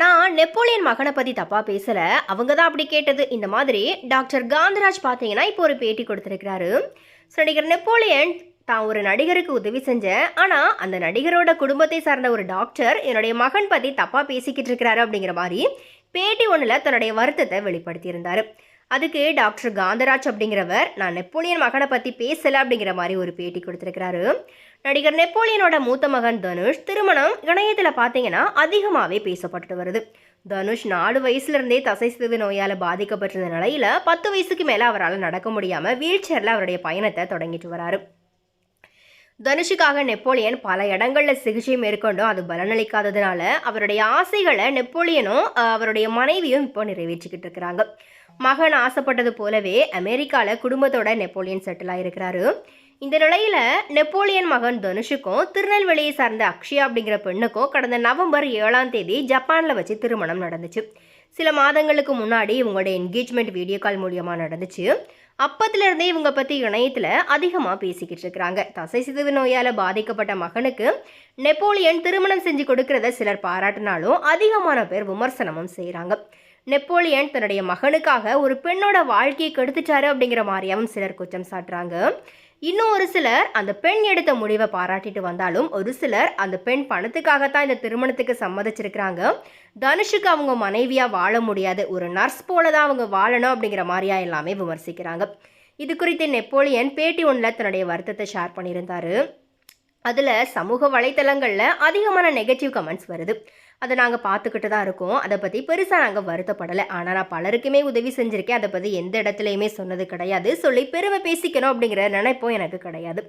நான் நெப்போலியன் மகனை பற்றி தப்பாக பேசலை. அவங்க தான் அப்படி கேட்டது. இந்த மாதிரி டாக்டர் காந்தராஜ் பார்த்தீங்கன்னா இப்போ ஒரு பேட்டி கொடுத்துருக்கிறாரு. ஸோ நடிகர் நெப்போலியன் தான் ஒரு நடிகருக்கு உதவி செஞ்சேன். ஆனால் அந்த நடிகரோட குடும்பத்தை சார்ந்த ஒரு டாக்டர் என்னுடைய மகன் பற்றி தப்பாக பேசிக்கிட்டு இருக்கிறாரு அப்படிங்கிற மாதிரி பேட்டி ஒன்றில் தன்னுடைய வருத்தத்தை வெளிப்படுத்தியிருந்தார். அதுக்கு டாக்டர் காந்தராஜ் அப்படிங்கிறவர் நான் நெப்போலியன் மகனை பற்றி பேசலை அப்படிங்கிற மாதிரி ஒரு பேட்டி கொடுத்துருக்கிறாரு. நடிகர் நெப்போலியனோட மூத்த மகன் தனுஷ் திருமணம் இணையத்தில் பார்த்தீங்கன்னா அதிகமாகவே பேசப்பட்டு வருது. தனுஷ் நாலு வயசுலேருந்தே தசை சிதைவு நோயால் பாதிக்கப்பட்டிருந்த நிலையில் பத்து வயசுக்கு மேலே அவரால் நடக்க முடியாமல் வீல் சேரில் அவருடைய பயணத்தை தொடங்கிட்டு வராரு. தனுஷுக்காக நெப்போலியன் பல இடங்களில் சிகிச்சை மேற்கொண்டும் அது பலனளிக்காததுனால அவருடைய ஆசைகளை நெப்போலியனும் அவருடைய மனைவியும் இப்போ நிறைவேற்றிக்கிட்டு இருக்கிறாங்க. மகன் ஆசைப்பட்டது போலவே அமெரிக்காவில் குடும்பத்தோட நெப்போலியன் செட்டில் ஆகிருக்கிறாரு இந்த நிலையில் நெப்போலியன் மகன் தனுஷுக்கும் திருநெல்வேலியை சார்ந்த அக்ஷயா அப்படிங்கிற பெண்ணுக்கும் கடந்த நவம்பர் ஏழாம் தேதி ஜப்பானில் வச்சு திருமணம் நடந்துச்சு. சில மாதங்களுக்கு முன்னாடி இவங்களோட என்கேஜ்மெண்ட் வீடியோ கால் மூலியமாக நடந்துச்சு. அப்பத்துலேருந்தே இவங்க பற்றி இணையத்தில் அதிகமாக பேசிக்கிட்டு இருக்கிறாங்க. தசை சிதைவு நோயால் பாதிக்கப்பட்ட மகனுக்கு நெப்போலியன் திருமணம் செஞ்சு கொடுக்கறத சிலர் பாராட்டினாலும் அதிகமான பேர் விமர்சனமும் செய்கிறாங்க நெப்போலியன் தன்னுடைய மகனுக்காக ஒரு பெண்ணோட வாழ்க்கையை கெடுத்துட்டாரு அப்படிங்கிற மாதிரியாவும் சிலர் குற்றம் சாட்டுறாங்க. இன்னும் ஒரு சிலர் அந்த பெண் எடுத்த முடிவை பாராட்டிட்டு வந்தாலும் ஒரு சிலர் அந்த பெண் பணத்துக்காகத்தான் இந்த திருமணத்துக்கு சம்மதிச்சிருக்கிறாங்க. தனுஷுக்கு அவங்க மனைவியாக வாழ முடியாது. ஒரு நர்ஸ் போல தான் அவங்க வாழணும் அப்படிங்கிற மாதிரியா எல்லாமே விமர்சிக்கிறாங்க. இது குறித்து நெப்போலியன் பேட்டி ஒன்றில் தன்னுடைய வருத்தத்தை ஷேர் பண்ணியிருந்தாரு. அதில் சமூக வலைத்தளங்களில் அதிகமான நெகட்டிவ் கமெண்ட்ஸ் வருது. அதை நாங்கள் பார்த்துக்கிட்டு தான் இருக்கோம். அதை பற்றி பெருசாக நாங்கள் வருத்தப்படலை. ஆனால் நான் பலருக்குமே உதவி செஞ்சுருக்கேன். அதை பற்றி எந்த இடத்துலையுமே சொன்னது கிடையாது. சொல்லி பெருமை பேசிக்கணும் அப்படிங்கிற நினைப்பும் எனக்கு கிடையாது.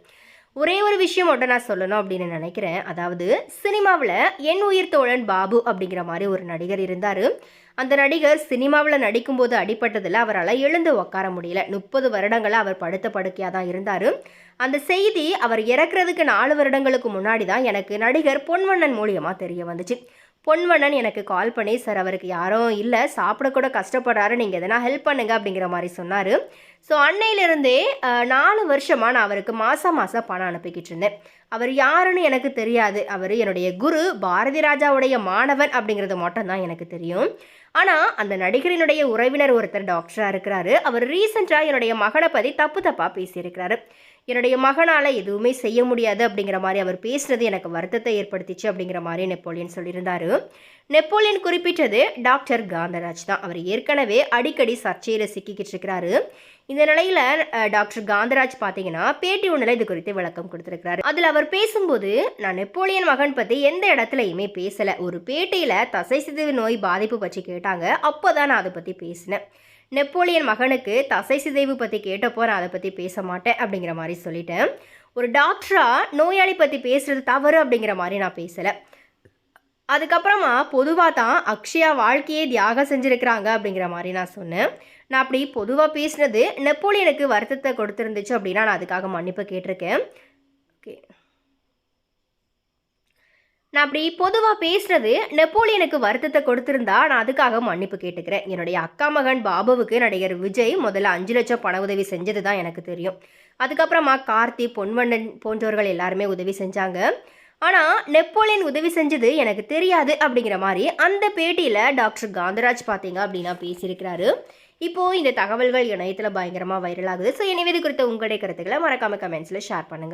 ஒரே ஒரு விஷயம் மட்டும் நான் சொல்லணும் அப்படின்னு நினைக்கிறேன். அதாவது சினிமாவில் என் உயிர் தோழன் பாபு அப்படிங்கிற மாதிரி ஒரு நடிகர் இருந்தார். அந்த நடிகர் சினிமாவில் நடிக்கும்போது அடிபட்டதில் அவரால் எழுந்து உட்கார முடியல. முப்பது வருடங்களாக அவர் படுத்த படுக்கையாக தான் இருந்தார். அந்த செய்தி அவர் இறக்குறதுக்கு நாலு வருடங்களுக்கு முன்னாடி தான் எனக்கு நடிகர் பொன்வண்ணன் மூலியமாக தெரிய வந்துச்சு. பொன்வண்ணன் எனக்கு கால் பண்ணி சார் அவருக்கு யாரும் இல்லை சாப்பிட கூட கஷ்டப்படுறாரு நீங்கள் எதனா ஹெல்ப் பண்ணுங்க அப்படிங்கிற மாதிரி சொன்னார். ஸோ அன்னையிலிருந்தே நாலு வருஷமாக நான் அவருக்கு மாதம் மாதம் பணம் அனுப்பிக்கிட்டு இருந்தேன். அவர் யாருன்னு எனக்கு தெரியாது. அவர் என்னுடைய குரு பாரதி ராஜாவுடைய மாணவன் அப்படிங்கிறது மட்டும்தான் எனக்கு தெரியும். ஆனால் அந்த நடிகரினுடைய உறவினர் ஒருத்தர் டாக்டராக இருக்கிறாரு. அவர் ரீசெண்டாக என்னுடைய மகனை பற்றி தப்பு தப்பாக பேசியிருக்கிறாரு. என்னுடைய மகனால் எதுவுமே செய்ய முடியாது அப்படிங்கிற மாதிரி அவர் பேசுனது எனக்கு வருத்தத்தை ஏற்படுத்திச்சு அப்படிங்கிற மாதிரி நெப்போலியன் சொல்லியிருந்தாரு. நெப்போலியன் குறிப்பிட்டது டாக்டர் காந்தராஜ் தான். அவர் ஏற்கனவே அடிக்கடி சர்ச்சையில் சிக்கிக்கிட்டு இருக்கிறாரு. இந்த நிலையில டாக்டர் காந்தராஜ் பார்த்தீங்கன்னா பேட்டி ஒன்றில் இது குறித்து விளக்கம் கொடுத்துருக்கிறாரு. அதில் அவர் பேசும்போது நான் நெப்போலியன் மகன் பற்றி எந்த இடத்துலையுமே பேசலை. ஒரு பேட்டியில் தசை சிதைவு நோய் பாதிப்பு பற்றி கேட்டாங்க. அப்போ தான் நான் அதை பற்றி பேசினேன். நெப்போலியன் மகனுக்கு தசை சிதைவு பற்றி கேட்டப்போ நான் அதை பற்றி பேச மாட்டேன் அப்படிங்கிற மாதிரி சொல்லிட்டேன். ஒரு டாக்டராக நோயாளி பற்றி பேசுகிறது தவறு அப்படிங்கிற மாதிரி நான் பேசலை. அதுக்கப்புறமா பொதுவாக தான் அக்ஷயா வாழ்க்கையே தியாகம் செஞ்சுருக்கிறாங்க அப்படிங்கிற மாதிரி நான் சொன்னேன். நான் அப்படி பொதுவாக பேசினது நெப்போலியனுக்கு வருத்தத்தை கொடுத்துருந்துச்சு அப்படின்னா நான் அதுக்காக மன்னிப்பு கேட்டிருக்கேன். ஓகே. நான் அப்படி பொதுவாக பேசுறது நெப்போலியனுக்கு வருத்தத்தை கொடுத்திருந்தா நான் அதுக்காக மன்னிப்பு கேட்டுக்கிறேன். என்னுடைய அக்கா மகன் பாபுவுக்கு நடிகர் விஜய் முதல்ல அஞ்சு லட்சம் பண உதவி செஞ்சது தான் எனக்கு தெரியும். அதுக்கப்புறமா கார்த்தி பொன்வண்ணன் போன்றவர்கள் எல்லாருமே உதவி செஞ்சாங்க. ஆனால் நெப்போலியன் உதவி செஞ்சது எனக்கு தெரியாது அப்படிங்கிற மாதிரி அந்த பேட்டியில் டாக்டர் காந்தராஜ் பார்த்தீங்க அப்படின்னா பேசியிருக்கிறாரு. இப்போது இந்த தகவல்கள் இணையத்தில் பயங்கரமாக வைரலாகுது ஸோ எனவே இது குறித்த உங்களுடைய கருத்துக்களை மறக்காம கமெண்ட்ஸில் ஷேர் பண்ணுங்க.